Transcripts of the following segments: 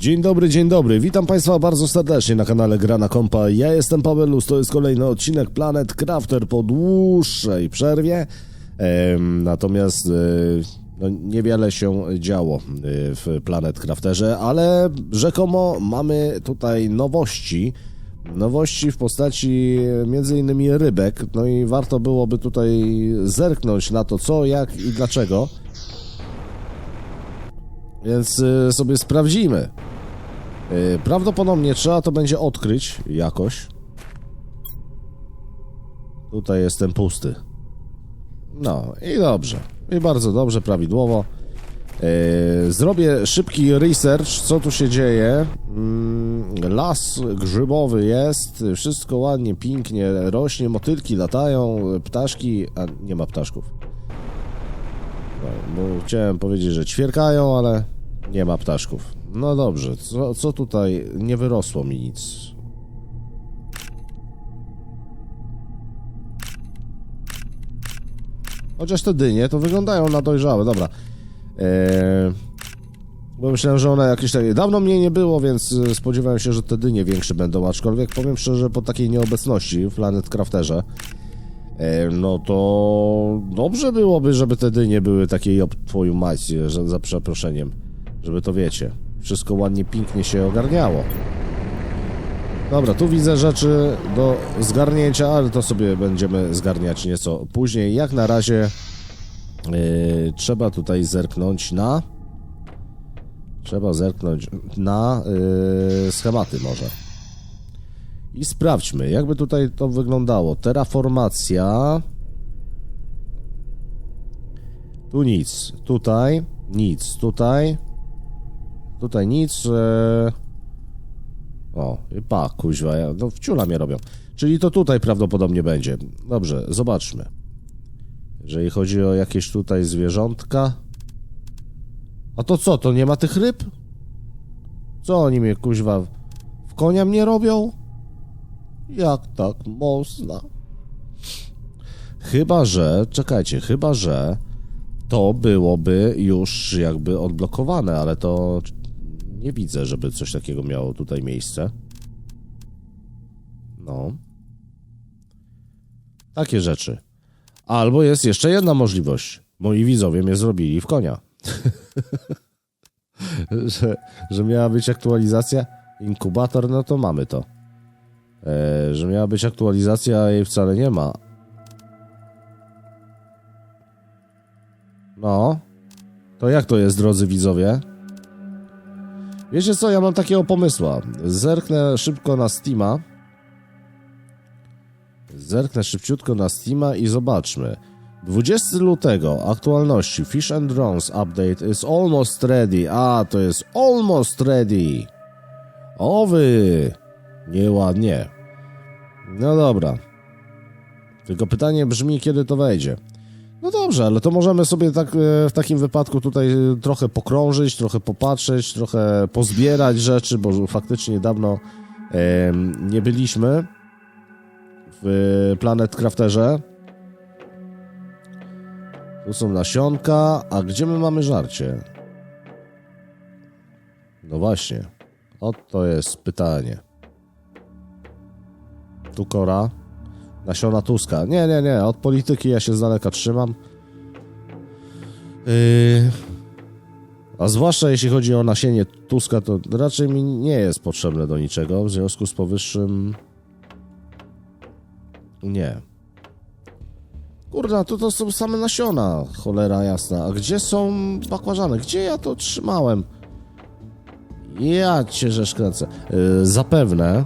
Dzień dobry, dzień dobry. Witam Państwa bardzo serdecznie na kanale Grana Kompa. Ja jestem Pawelus, to jest kolejny odcinek Planet Crafter po dłuższej przerwie. Em, natomiast e, no, niewiele się działo e, w Planet Crafterze, ale rzekomo mamy tutaj nowości. Nowości w postaci e, między innymi rybek. No i warto byłoby tutaj zerknąć na to co, jak i dlaczego. Więc e, sobie sprawdzimy. E, Prawdopodobnie trzeba to będzie odkryć jakoś. Tutaj jestem pusty. No i dobrze. I bardzo dobrze, prawidłowo. E, Zrobię szybki research, co tu się dzieje. Mm, Las grzybowy jest, wszystko ładnie, pięknie rośnie, motylki latają, ptaszki, a nie ma ptaszków. No, bo chciałem powiedzieć, że ćwierkają, ale nie ma ptaszków. No dobrze, co, co tutaj? Nie wyrosło mi nic. Chociaż te dynie to wyglądają na dojrzałe, dobra. Eee, bo myślałem, że one jakieś takie... Dawno mnie nie było, więc e, spodziewałem się, że te dynie większe będą, aczkolwiek powiem szczerze, po takiej nieobecności w Planet Crafterze, no to dobrze byłoby, żeby te dynie były takiej twoją mać, że za przeproszeniem, żeby to wiecie. Wszystko ładnie, pięknie się ogarniało. Dobra, tu widzę rzeczy do zgarnięcia, ale to sobie będziemy zgarniać nieco później. Jak na razie yy, trzeba tutaj zerknąć na... Trzeba zerknąć na yy, schematy może. I sprawdźmy, jakby tutaj to wyglądało. Terraformacja... Tu nic, tutaj nic, tutaj... Tutaj nic... O, i pa, kuźwa, ja, no wciula mnie robią. Czyli to tutaj prawdopodobnie będzie. Dobrze, zobaczmy. Jeżeli chodzi o jakieś tutaj zwierzątka... A to co, to nie ma tych ryb? Co oni mnie, kuźwa, w konia mnie robią? Jak tak można? Chyba, że, czekajcie, chyba, że to byłoby już jakby odblokowane, ale to nie widzę, żeby coś takiego miało tutaj miejsce. No. Takie rzeczy. Albo jest jeszcze jedna możliwość. Moi widzowie mnie zrobili w konia. że, że miała być aktualizacja. Inkubator, no to mamy to. E, że miała być aktualizacja, a jej wcale nie ma. No. To jak to jest, drodzy widzowie? Wiecie co, ja mam takiego pomysła. Zerknę szybko na Steama. Zerknę szybciutko na Steama i zobaczmy. 20 lutego, aktualności Fish and Drones update is almost ready. A, to jest almost ready. O wy! Nieładnie. No dobra. Tylko pytanie brzmi, kiedy to wejdzie. No dobrze, ale to możemy sobie tak e, w takim wypadku tutaj e, trochę pokrążyć, trochę popatrzeć, trochę pozbierać rzeczy, bo faktycznie dawno e, nie byliśmy w Planet Crafterze. Tu są nasionka, a gdzie my mamy żarcie? No właśnie, oto jest pytanie. Tu kora. Nasiona Tuska. Nie, nie, nie. Od polityki ja się z daleka trzymam. Yy... A zwłaszcza jeśli chodzi o nasienie Tuska, to raczej mi nie jest potrzebne do niczego. W związku z powyższym. Nie. Kurna, to, to są same nasiona, cholera jasna. A gdzie są bakłażany? Gdzie ja to trzymałem? Ja cię kręcę. Yy, zapewne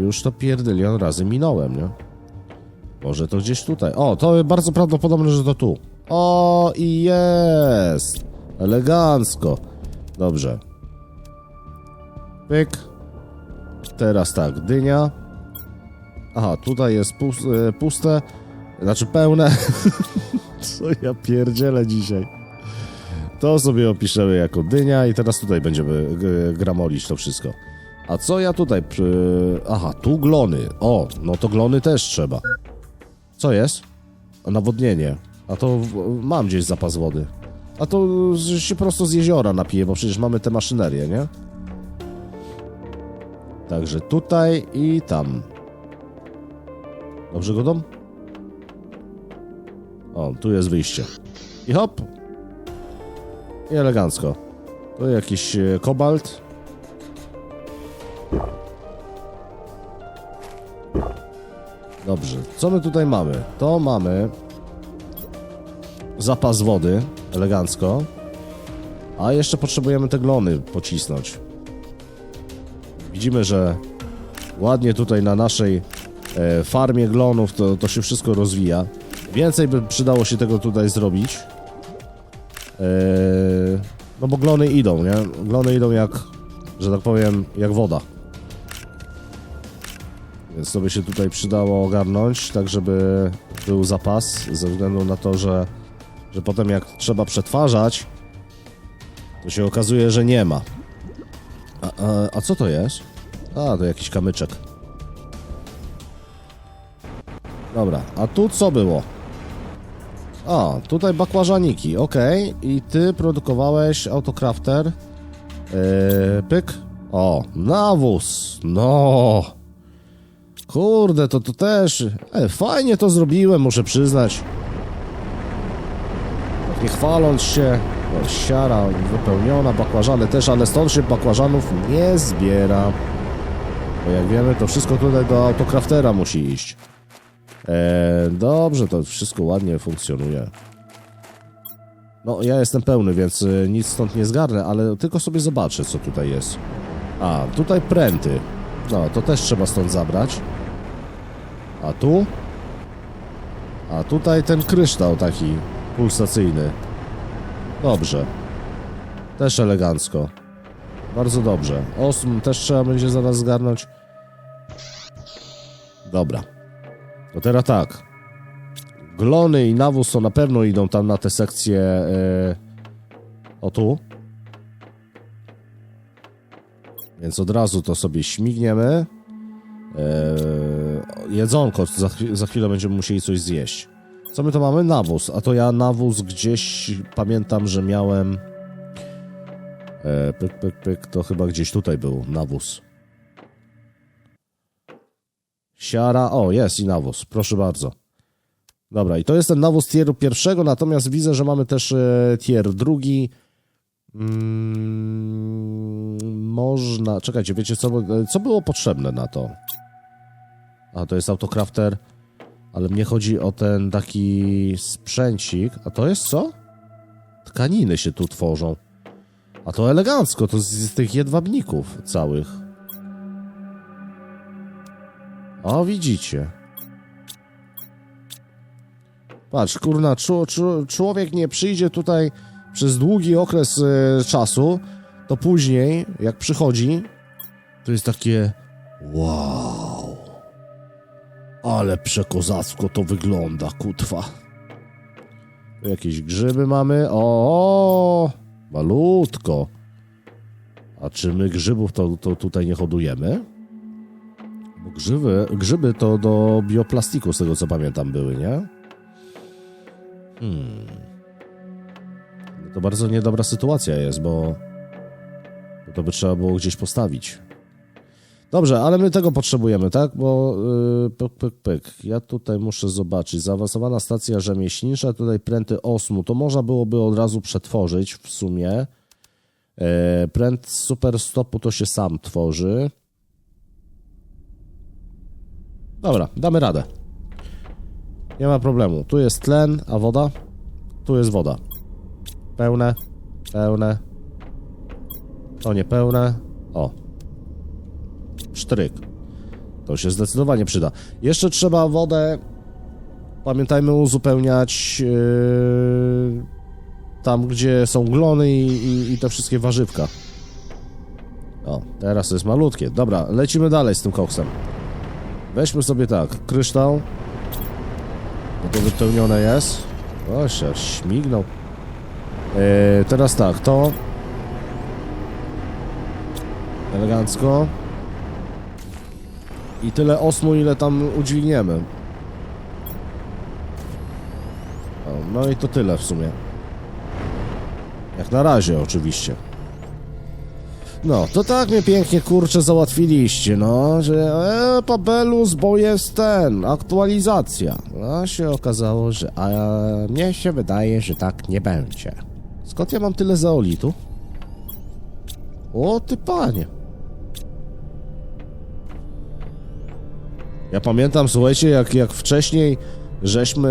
już to pierdylion razy minąłem, nie? Może to gdzieś tutaj. O, to bardzo prawdopodobne, że to tu. O, i jest! Elegancko. Dobrze. Pyk. Teraz tak, dynia. Aha, tutaj jest e, puste. Znaczy pełne. Co ja pierdzielę dzisiaj. To sobie opiszemy jako dynia i teraz tutaj będziemy gramolić to wszystko. A co ja tutaj przy... Aha, tu glony. O, no to glony też trzeba. Co jest? Nawodnienie. A to w- mam gdzieś zapas wody. A to się prosto z jeziora napiję, bo przecież mamy tę maszynerię, nie? Także tutaj i tam. Dobrze go dom? O, tu jest wyjście. I hop. I elegancko. Tu jakiś e, kobalt. Dobrze, co my tutaj mamy? To mamy zapas wody, elegancko. A jeszcze potrzebujemy te glony pocisnąć. Widzimy, że ładnie tutaj na naszej e, farmie glonów to, to się wszystko rozwija. Więcej by przydało się tego tutaj zrobić. E, no bo glony idą, nie? Glony idą jak, że tak powiem, jak woda. To by się tutaj przydało ogarnąć, tak żeby był zapas, ze względu na to, że, że potem jak trzeba przetwarzać, to się okazuje, że nie ma. A, a, a co to jest? A, to jakiś kamyczek. Dobra, a tu co było? A, tutaj bakłażaniki, okej. I ty produkowałeś autocrafter. Yy, pyk. O, nawóz. No. Kurde, to to też... E, fajnie to zrobiłem, muszę przyznać. Nie chwaląc się. O, siara wypełniona, bakłażany też, ale stąd się bakłażanów nie zbiera. Bo jak wiemy, to wszystko tutaj do autocraftera musi iść. E, dobrze, to wszystko ładnie funkcjonuje. No, ja jestem pełny, więc y, nic stąd nie zgarnę, ale tylko sobie zobaczę, co tutaj jest. A, tutaj pręty. No, to też trzeba stąd zabrać. A tu? A tutaj ten kryształ taki pulsacyjny. Dobrze. Też elegancko. Bardzo dobrze. Osm też trzeba będzie zaraz zgarnąć. Dobra. To teraz tak. Glony i nawóz to na pewno idą tam na te sekcje. e, o tu. Więc od razu to sobie śmigniemy. E, jedzonko, za, za chwilę będziemy musieli coś zjeść. Co my to mamy? Nawóz. A to ja nawóz gdzieś pamiętam, że miałem. E, pyk, pyk, pyk. To chyba gdzieś tutaj był nawóz. Siara. O, jest i nawóz. Proszę bardzo. Dobra, i to jest ten nawóz tieru pierwszego, natomiast widzę, że mamy też e, tier drugi. Mm, można. Czekajcie, wiecie co, e, co było potrzebne na to? A to jest autocrafter, ale mnie chodzi o ten taki sprzęcik. A to jest co? Tkaniny się tu tworzą. A to elegancko, to z, z tych jedwabników całych. O, widzicie. Patrz, kurna, człowiek nie przyjdzie tutaj przez długi okres e, czasu, to później, jak przychodzi, to jest takie wow. Ale przekozacko to wygląda, kutwa. Jakieś grzyby mamy. O, malutko. A czy my grzybów to, to tutaj nie hodujemy? Bo grzyby, grzyby to do bioplastiku, z tego co pamiętam, były, nie? Hmm. To bardzo niedobra sytuacja jest, bo to by trzeba było gdzieś postawić. Dobrze, ale my tego potrzebujemy, tak? Bo yy, pyk, pyk, pyk. Ja tutaj muszę zobaczyć. Zaawansowana stacja rzemieślnicza, tutaj pręty osmu. To można byłoby od razu przetworzyć w sumie. E, pręt super stopu to się sam tworzy. Dobra, damy radę. Nie ma problemu. Tu jest tlen, a woda? Tu jest woda. Pełne, pełne. To niepełne. O. Sztryk. To się zdecydowanie przyda. Jeszcze trzeba wodę, pamiętajmy, uzupełniać yy, tam, gdzie są glony i, i, i te wszystkie warzywka. O, teraz jest malutkie. Dobra, lecimy dalej z tym koksem. Weźmy sobie tak, kryształ. Bo to wypełnione jest. O, się śmignął. Yy, teraz tak, to elegancko. I tyle osmu, ile tam udźwigniemy. O, no i to tyle w sumie. Jak na razie, oczywiście. No, to tak mnie pięknie, kurczę, załatwiliście, no, że e, Pabelus, bo jest ten, aktualizacja. A się okazało, że a mnie się wydaje, że tak nie będzie. Skąd ja mam tyle zaolitu? O, ty panie. Ja pamiętam, słuchajcie, jak, jak wcześniej żeśmy,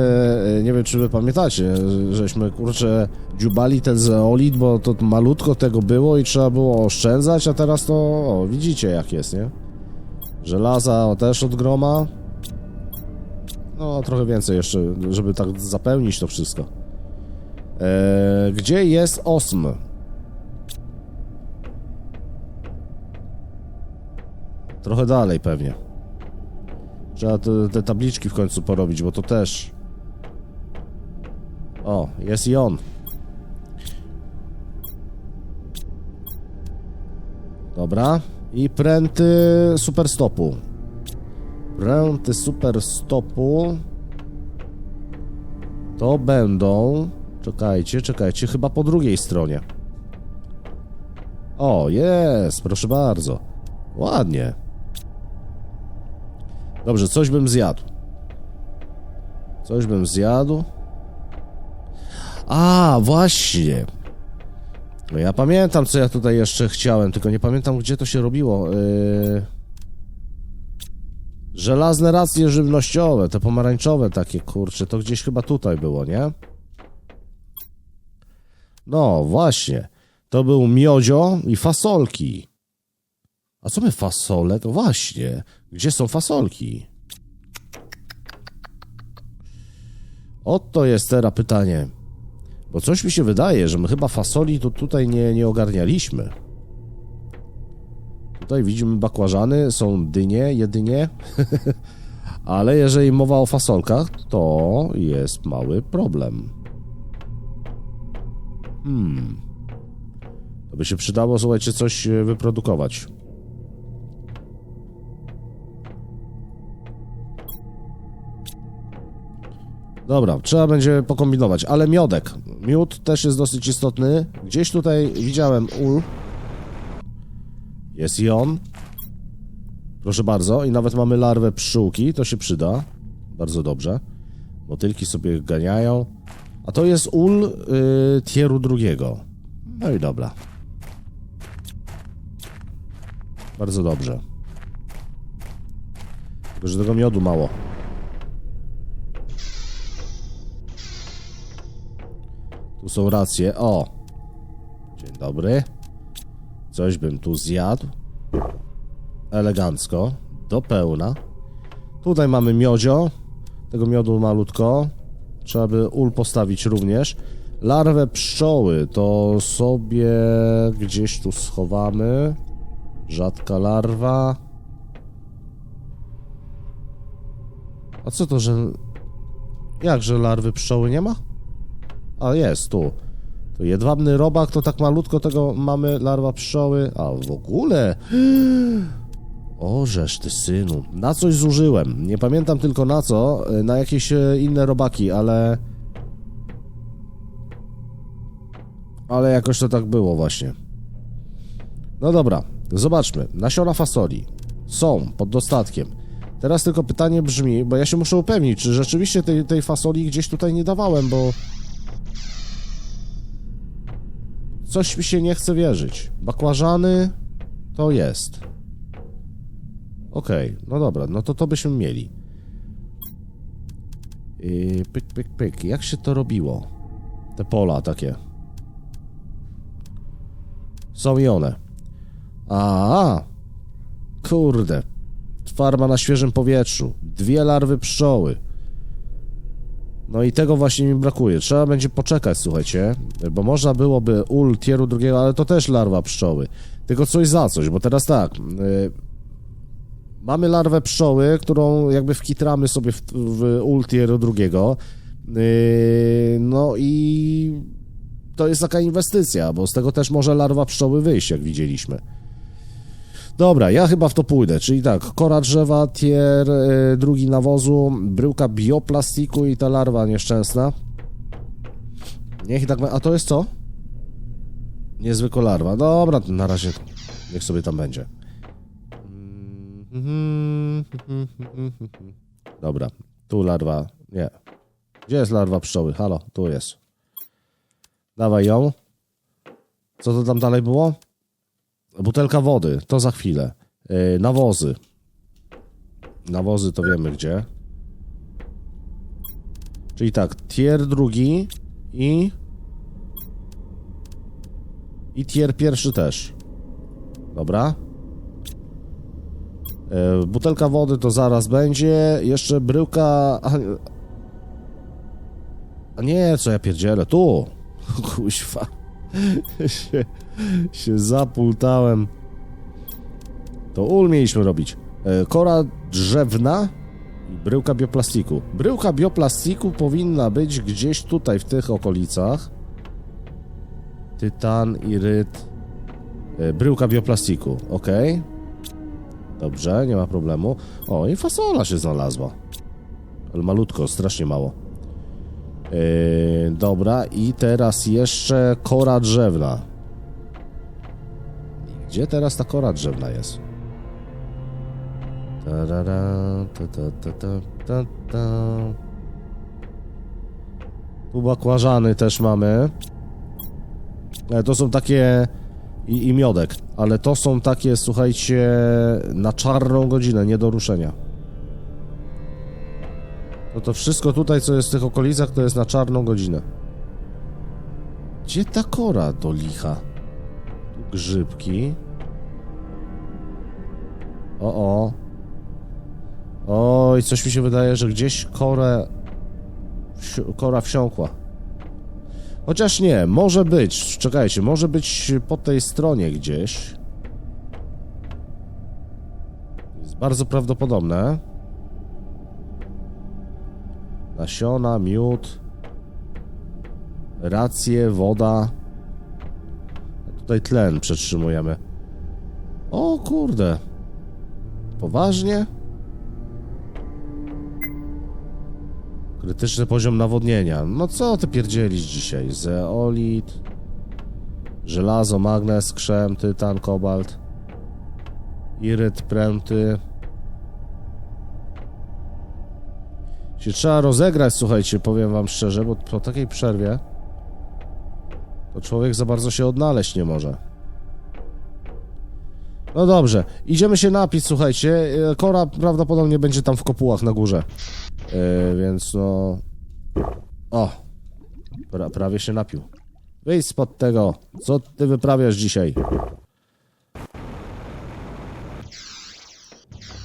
e, nie wiem czy wy pamiętacie, żeśmy kurczę dziubali ten zeolit, bo to malutko tego było i trzeba było oszczędzać, a teraz to, o, widzicie jak jest, nie? Żelaza też od groma. No, trochę więcej jeszcze, żeby tak zapełnić to wszystko. Eee, gdzie jest osm? Trochę dalej pewnie. Trzeba te, te tabliczki w końcu porobić, bo to też... O, jest i on. Dobra. I pręty superstopu. Pręty superstopu. To będą... Czekajcie, czekajcie, chyba po drugiej stronie. O, jest, proszę bardzo. Ładnie. Dobrze, coś bym zjadł. Coś bym zjadł. A, właśnie. No ja pamiętam, co ja tutaj jeszcze chciałem, tylko nie pamiętam, gdzie to się robiło. Yy... Żelazne racje żywnościowe, te pomarańczowe takie, kurcze, to gdzieś chyba tutaj było, nie? No, właśnie. To był miodzio i fasolki. A co my fasole? To właśnie. Gdzie są fasolki? Oto jest teraz pytanie. Bo coś mi się wydaje, że my chyba fasoli to tutaj nie, nie ogarnialiśmy. Tutaj widzimy bakłażany, są dynie jedynie. Ale jeżeli mowa o fasolkach, to jest mały problem. Hmm. To by się przydało, słuchajcie, coś e, wyprodukować. Dobra, trzeba będzie pokombinować, ale miodek. Miód też jest dosyć istotny. Gdzieś tutaj widziałem ul. Jest i on. Proszę bardzo, i nawet mamy larwę pszczółki, to się przyda. Bardzo dobrze. Motylki sobie ganiają. A to jest ul yy, tieru drugiego. No i dobra. Bardzo dobrze. Tylko, że tego miodu mało. Tu są racje. O! Dzień dobry. Coś bym tu zjadł. Elegancko. Do pełna. Tutaj mamy miodzio. Tego miodu malutko. Trzeba by ul postawić również. Larwę pszczoły to sobie gdzieś tu schowamy. Rzadka larwa. A co to, że... Jakże larwy pszczoły nie ma? A jest, tu. To jedwabny robak, to tak malutko tego mamy, larwa pszczoły. A w ogóle... Ożeż ty synu, na coś zużyłem. Nie pamiętam tylko na co, na jakieś e, inne robaki, ale... Ale jakoś to tak było właśnie. No dobra, zobaczmy. Nasiona fasoli są pod dostatkiem. Teraz tylko pytanie brzmi, bo ja się muszę upewnić, czy rzeczywiście tej, tej fasoli gdzieś tutaj nie dawałem, bo... Coś mi się nie chce wierzyć. Bakłażany to jest. Okej, okay, no dobra, no to to byśmy mieli. Yy, pyk, pyk, pyk. Jak się to robiło? Te pola takie. Są i one. A, kurde. Farma na świeżym powietrzu. Dwie larwy pszczoły. No i tego właśnie mi brakuje. Trzeba będzie poczekać, słuchajcie, bo można byłoby ul tieru drugiego, ale to też larwa pszczoły. Tylko coś za coś, bo teraz tak... Yy, mamy larwę pszczoły, którą jakby wkitramy sobie w, w ul tieru drugiego. Yy, no i to jest taka inwestycja, bo z tego też może larwa pszczoły wyjść, jak widzieliśmy. Dobra, ja chyba w to pójdę, czyli tak, kora drzewa, tier, y, drugi nawozu, bryłka bioplastiku i ta larwa nieszczęsna. Niech tak... A to jest co? Niezwykła larwa. Dobra, na razie Niech sobie tam będzie. Dobra, tu larwa. Nie. Gdzie jest larwa pszczoły? Halo, tu jest. Dawaj ją. Co to tam dalej było? Butelka wody, to za chwilę. Yy, nawozy. Nawozy to wiemy gdzie. Czyli tak, tier drugi i... I tier pierwszy też. Dobra. E, butelka wody to zaraz będzie. Jeszcze bryłka... A, nie, co ja pierdzielę. Tu! Kuźwa. się, się zapultałem. To ul mieliśmy robić. E, Kora drzewna i bryłka bioplastiku. Bryłka bioplastiku powinna być gdzieś tutaj, w tych okolicach. Tytan, iryt. e, Bryłka bioplastiku, ok. Dobrze, nie ma problemu. O, i fasola się znalazła. Ale malutko, strasznie mało. Yy, dobra, i teraz jeszcze kora drzewna. Gdzie teraz ta kora drzewna jest? Tarara, ta, ta, ta, ta, ta, ta. Tu bakłażany też mamy. E, To są takie... I, I miodek, ale to są takie, słuchajcie, na czarną godzinę, nie do ruszenia. No to wszystko tutaj, co jest w tych okolicach, to jest na czarną godzinę. Gdzie ta kora do licha? Tu grzybki. O, o. Oj, coś mi się wydaje, że gdzieś korę... wsi- Kora wsiąkła. Chociaż nie, może być, czekajcie, może być po tej stronie gdzieś. Jest bardzo prawdopodobne. Nasiona, miód, racje, woda. Tutaj tlen przetrzymujemy. O kurde. Poważnie? Krytyczny poziom nawodnienia. No co ty pierdzielisz dzisiaj? Zeolit, żelazo, magnez, krzem, tytan, kobalt, iryt, pręty. Się trzeba rozegrać, słuchajcie, powiem wam szczerze, bo po takiej przerwie to człowiek za bardzo się odnaleźć nie może. No dobrze, idziemy się napić, słuchajcie. E, Kora prawdopodobnie będzie tam w kopułach na górze. E, więc no... O! Pra, prawie się napił. Wyjdź spod tego. Co ty wyprawiasz dzisiaj?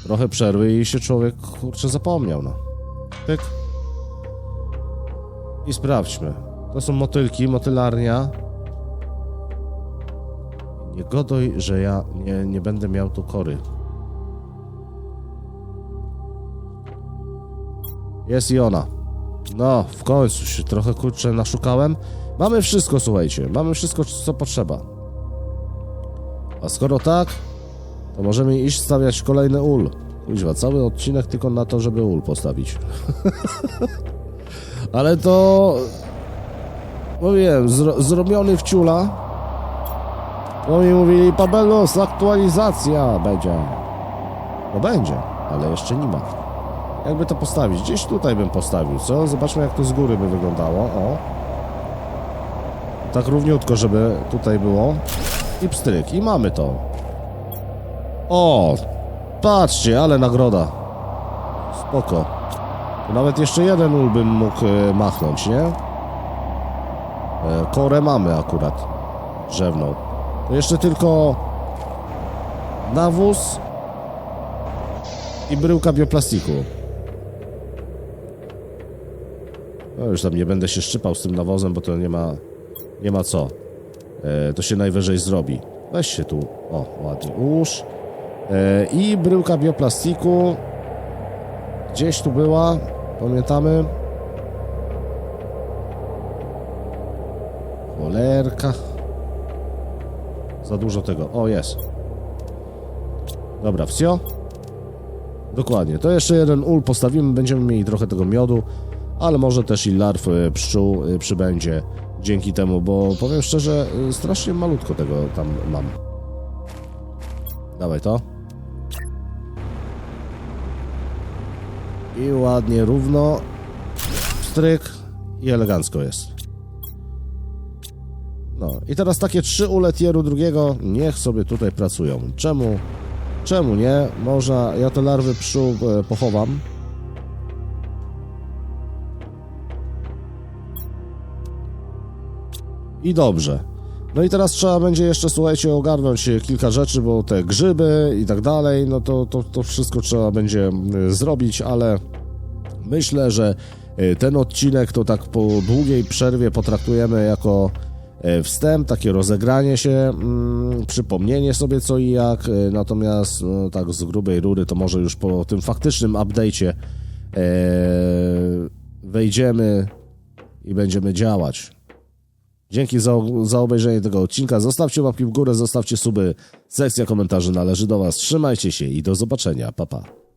Trochę przerwy i się człowiek, kurczę, zapomniał, no. Pyk. I sprawdźmy. To są motylki, motylarnia. Nie godoj, że ja nie, nie będę miał tu kory. Jest i ona. No, w końcu się trochę kurczę naszukałem. Mamy wszystko, słuchajcie. Mamy wszystko, co potrzeba. A skoro tak, to możemy iść stawiać kolejny ul. Kuźwa, cały odcinek tylko na to, żeby ul postawić. Ale to... Wiem, zro zrobiony w ciula. No mi mówili, Pabelos, aktualizacja będzie. No będzie, ale jeszcze nie ma. Jakby to postawić? Gdzieś tutaj bym postawił, co? Zobaczmy, jak to z góry by wyglądało. O. Tak równiutko, żeby tutaj było. I pstryk. I mamy to. O! Patrzcie, ale nagroda. Spoko. Nawet jeszcze jeden ul bym mógł e, machnąć, nie? E, korę mamy akurat. Drzewną. To jeszcze tylko nawóz i bryłka bioplastiku. No już tam nie będę się szczypał z tym nawozem, bo to nie ma, nie ma co. E, to się najwyżej zrobi. Weź się tu, o, ładnie ułóż. E, I bryłka bioplastiku gdzieś tu była, pamiętamy? Cholerka. Za dużo tego. O, jest. Dobra, wsio. Dokładnie. To jeszcze jeden ul postawimy, będziemy mieli trochę tego miodu, ale może też i larw y, pszczół y, przybędzie dzięki temu, bo powiem szczerze, y, strasznie malutko tego tam mam. Dawaj to. I ładnie, równo. Stryk. I elegancko jest. No i teraz takie trzy ule tieru drugiego, niech sobie tutaj pracują. Czemu? Czemu nie? Można, ja te larwy pszczół e, pochowam. I dobrze. No i teraz trzeba będzie jeszcze, słuchajcie, ogarnąć kilka rzeczy, bo te grzyby i tak dalej, no to, to, to wszystko trzeba będzie e, zrobić, ale myślę, że e, ten odcinek to tak po długiej przerwie potraktujemy jako e, wstęp, takie rozegranie się, mm, przypomnienie sobie co i jak, e, natomiast no, tak z grubej rury to może już po tym faktycznym update'cie wejdziemy i będziemy działać. Dzięki za, za obejrzenie tego odcinka. Zostawcie łapki w górę, zostawcie suby. Sekcja komentarzy należy do Was. Trzymajcie się i do zobaczenia. Pa, pa.